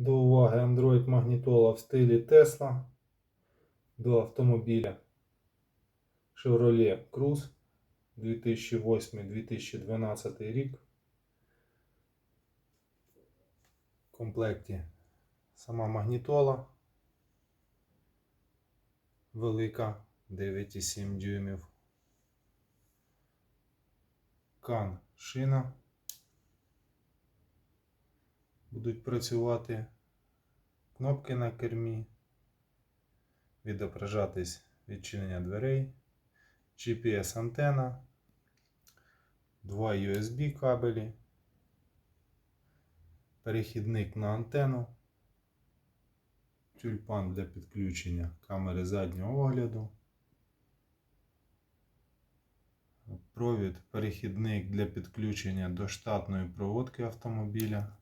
До уваги Android магнітола в стилі Tesla до автомобіля Chevrolet Cruze 2008-2012 рік. В комплекті сама магнітола велика 9,7 дюймів. Кан шина. Будуть працювати кнопки на кермі, відображатись відчинення дверей, GPS антена, два USB кабелі, перехідник на антенну, тюльпан для підключення камери заднього огляду. Провід перехідник для підключення до штатної проводки автомобіля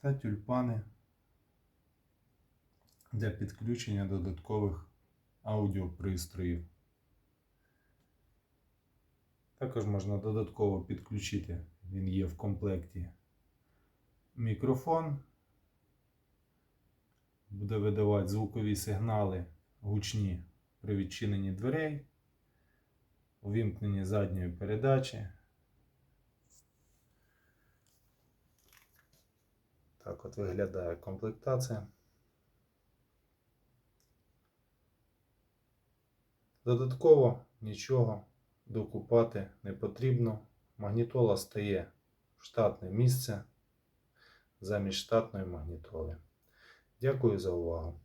та тюльпани для підключення додаткових аудіопристроїв. Також можна додатково підключити, він є в комплекті мікрофон, буде видавати звукові сигнали гучні при відчиненні дверей, увімкненні задньої передачі. Так от виглядає комплектація. Додатково нічого докупати не потрібно. Магнітола стає в штатне місце замість штатної магнітоли. Дякую за увагу.